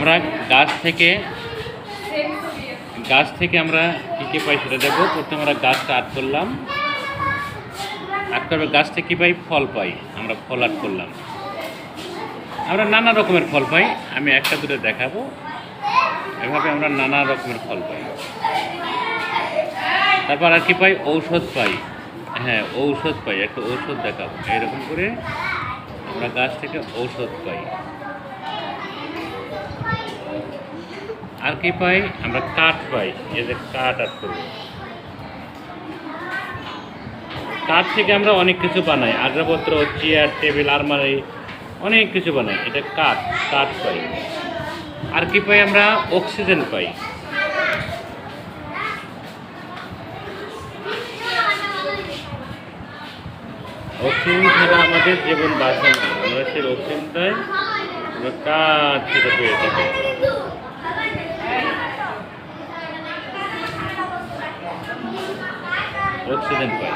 আমরা গাছ থেকে গাছ থেকে আমরা কী কী পাই সেটা দেখব। প্রথমে আমরা গাছটা আর্ট করলাম। আর্ট করবে, গাছ থেকে কী পাই? ফল পাই। আমরা ফল আট করলাম। আমরা নানা রকমের ফল পাই। আমি একটা দুটো দেখাবো। এভাবে আমরা নানা রকমের ফল পাই। তারপর আর কি পাই? ঔষধ পাই। হ্যাঁ ঔষধ পাই। একটা ঔষধ দেখাবো। এরকম করে আমরা গাছ থেকে ঔষধ পাই। আর কি পাই? আমরা কাঠ পাই। যে কাঠ আর করব কাঠ থেকে আমরা অনেক কিছু বানাই। আসবাবপত্র চেয়ার, টেবিল, আলমারি, অনেক কিছু বানাই। এটা কাঠ কাঠ পাই। আর কি পাই আমরা? অক্সিজেন পাই। অক্সিজেন ছাড়া আমাদের জীবন বাঁচে না। আমরা সেই অক্সিজেনটাই আমরা কাঠ থেকে পেয়ে থাকি। অক্সিজেন পাই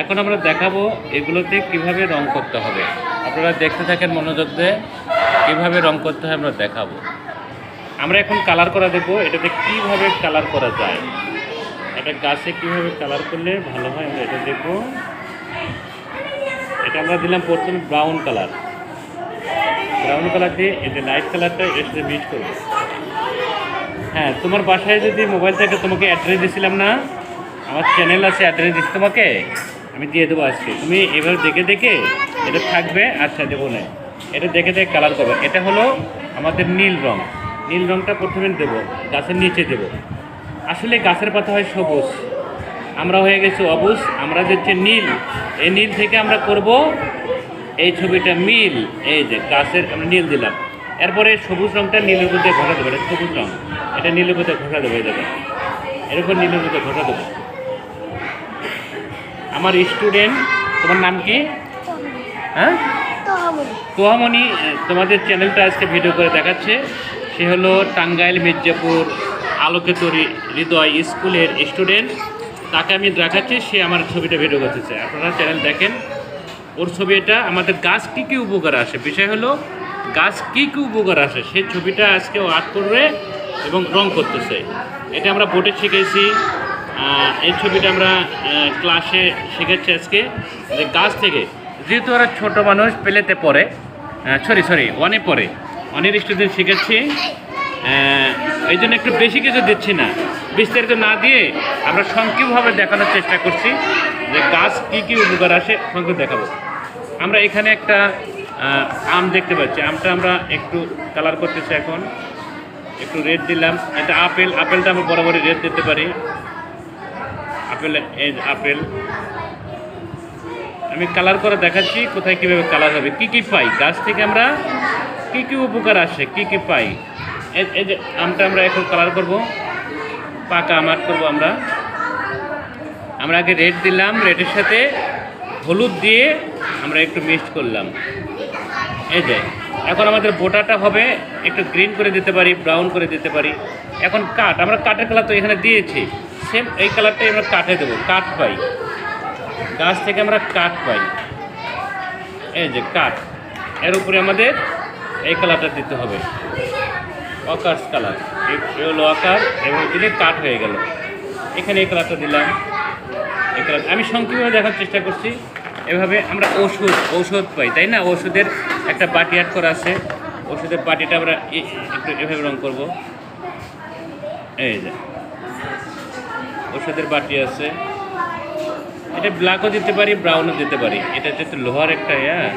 এখন আমরা দেখাবো এগুলোতে কীভাবে রং করতে হবে। আপনারা দেখতে থাকেন মনোযোগ দিয়ে কীভাবে রং করতে হয়, আমরা দেখাবো। আমরা এখন কালার করা দেখব, এটাতে কীভাবে কালার করা যায়। এটা গাছে কীভাবে কালার করলে ভালো হয়, আমরা এটা দেখব। এটা আমরা দিলাম প্রথমে ব্রাউন কালার ব্রাউন কালার দিয়ে যে লাইট কালারটা এর সাথে মিক্স করব। হ্যাঁ তোমার বাসায় যদি মোবাইল থেকে, তোমাকে অ্যাড্রেস দিয়েছিলাম না। আমার চ্যানেল আছে অ্যাড্রেস দিচ্ছি তোমাকে, আমি দিয়ে দেবো আজকে। তুমি এবার দেখে দেখে এটা থাকবে আচ্ছা দেবো না। এটা দেখে দেখে কালার করবে। এটা হলো আমাদের নীল রং। নীল রংটা প্রথমে দেবো, গাছের নিচে দেবো। আসলে গাছের পাতা হয় সবুজ। আমরা হয়ে গেছি অবুজ। আমরা দিচ্ছি নীল। এই নীল থেকে আমরা করব এই ছবিটা মিল এই যে গাছের আমরা নীল দিলাম। এরপরে সবুজ রংটা নীলের মধ্যে ঘটা দেবো। এটা সবুজ রং। এটা নীলের মধ্যে ঘটা দেবো, এই দেখো। এর উপর নীলের মধ্যে ঘটা দেবো। আমার স্টুডেন্ট তোমার নাম কি? হ্যাঁ? তোহামণি তোমাদের চ্যানেলটা আজকে ভিডিও করে দেখাচ্ছে। সে হলো টাঙ্গাইল মির্জাপুর আলোকেতরি হৃদয় স্কুলের স্টুডেন্ট তাকে আমি দেখাচ্ছি, সে আমার ছবিটা ভিডিও করতেছে। আপনারা চ্যানেল দেখেন। ওর ছবি এটা আমাদের গাছ কী কী উপকার আসে? বিষয় হলো, গাছ কী কী উপকার আসে? সেই ছবিটা আজকে ও আর্ট করবে এবং রং করতেছে। এটা আমরা বোর্ডে শিখেছি। এই ছবিটা আমরা ক্লাসে শিখেছি আজকে। যে গাছ থেকে, যেহেতু ওরা ছোটো মানুষ, পেলেতে পড়ে সরি সরি ওয়ানে পড়ে। অনেক স্টুডেন্ট শিখেছি। এই জন্য একটু বেশি কিছু দিচ্ছি না। বিস্তারিত না দিয়ে আমরা সংক্ষিপ্তভাবে দেখানোর চেষ্টা করছি যে গাছ কী কী উপকার আসে, সংক্ষিপ্ত দেখাবো। আমরা এখানে একটা আম দেখতে পাচ্ছি। আমটা আমরা একটু কালার করতেছি এখন। একটু রেড দিলাম। এটা আপেল। আপেলটা আমরা বরাবরই রেড দিতে পারি। Apple apple. আমি কালার করে দেখাচ্ছি কোথায় কীভাবে কালার হবে। কি কি পাই? গাছ থেকে আমরা কি কি উপকার আসে, কি কি পাই? এই যে আমটা আমরা এখন কালার করব। পাকা আম আর্ট করব আমরা। আমরা আগে রেড দিলাম, রেডের সাথে হলুদ দিয়ে আমরা একটু মিক্সড করলাম। এই যে, এখন আমাদের বোটাটা হবে একটু গ্রিন করে দিতে পারি, ব্রাউন করে দিতে পারি। এখন কাঠ, আমরা কাঠের কালার তো এখানে দিয়েছি। সেম এই কালারটাই আমরা কাঠে দেবো, কাঠ পাই। গাছ থেকে আমরা কাঠ পাই। এই যে কাঠ, এর উপরে আমাদের এই কালারটা দিতে হবে। অকার্স কালার হলো অকার এবং দিলে কাঠ হয়ে গেল। এখানে এই কালারটা দিলাম। এই কালার আমি সংক্ষিপ্তভাবে দেখার চেষ্টা করছি। এভাবে আমরা ওষুধ ঔষধ পাই, তাই না? ওষুধের একটা বাটি অ্যাড করা আছে। ওষুধের বাটিটা আমরা একটু এভাবে রং করব। এই যে। ওষুধের বাটি আছে। এটা ব্ল্যাকও দিতে পারি ব্রাউনও দিতে পারি। এটা যেহেতু লোহার একটা হ্যাঁ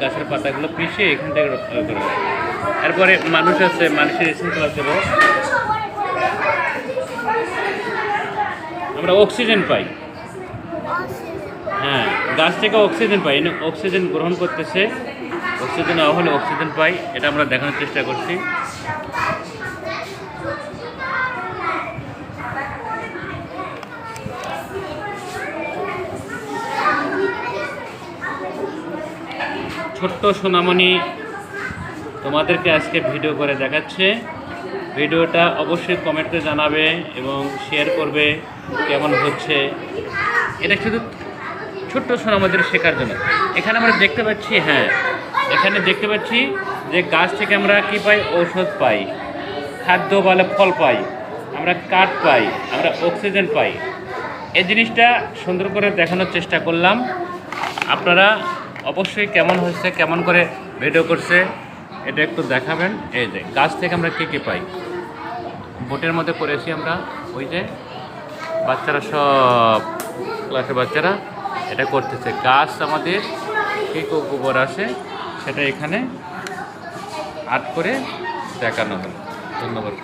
গাছের পাতাগুলো পিষে এখান থেকে র- র- করে দেয়। এরপরে মানুষ আছে, মানুষের এসে কালার দেবো আমরা অক্সিজেন পাই। হ্যাঁ গাছ থেকে অক্সিজেন পাই। অক্সিজেন গ্রহণ করতেছে। অক্সিজেন না হলে অক্সিজেন পাই। এটা আমরা দেখানোর চেষ্টা করছি। ছোট্ট সোনামণি তোমাদেরকে আজকে ভিডিও করে দেখাচ্ছে। ভিডিওটা অবশ্যই কমেন্টে জানাবে এবং শেয়ার করবে কেমন হচ্ছে। এটা শুধু ছোট্ট সোনামণিদের শেখার জন্য। এখানে আমরা দেখতে পাচ্ছি হ্যাঁ এখানে দেখতে পাচ্ছি যে গাছ থেকে আমরা কি পাই? ঔষধ পাই। খাদ্য বলে ফল পাই। আমরা কাঠ পাই। আমরা অক্সিজেন পাই। এই জিনিসটা সুন্দর করে দেখানোর চেষ্টা করলাম। আপনারা অবশ্যই কেমন হচ্ছে কেমন করে ভিডিও করছে, এটা একটু দেখাবেন। এই যে, গাছ থেকে আমরা কী কী পাই? বোটের মধ্যে করেছি আমরা, ওই যে, বাচ্চারা সব, ক্লাসের বাচ্চারা এটা করতেছে। গাছ আমাদের কী গোবর আসে সেটা এখানে আর্ট করে দেখানো হলো। ধন্যবাদ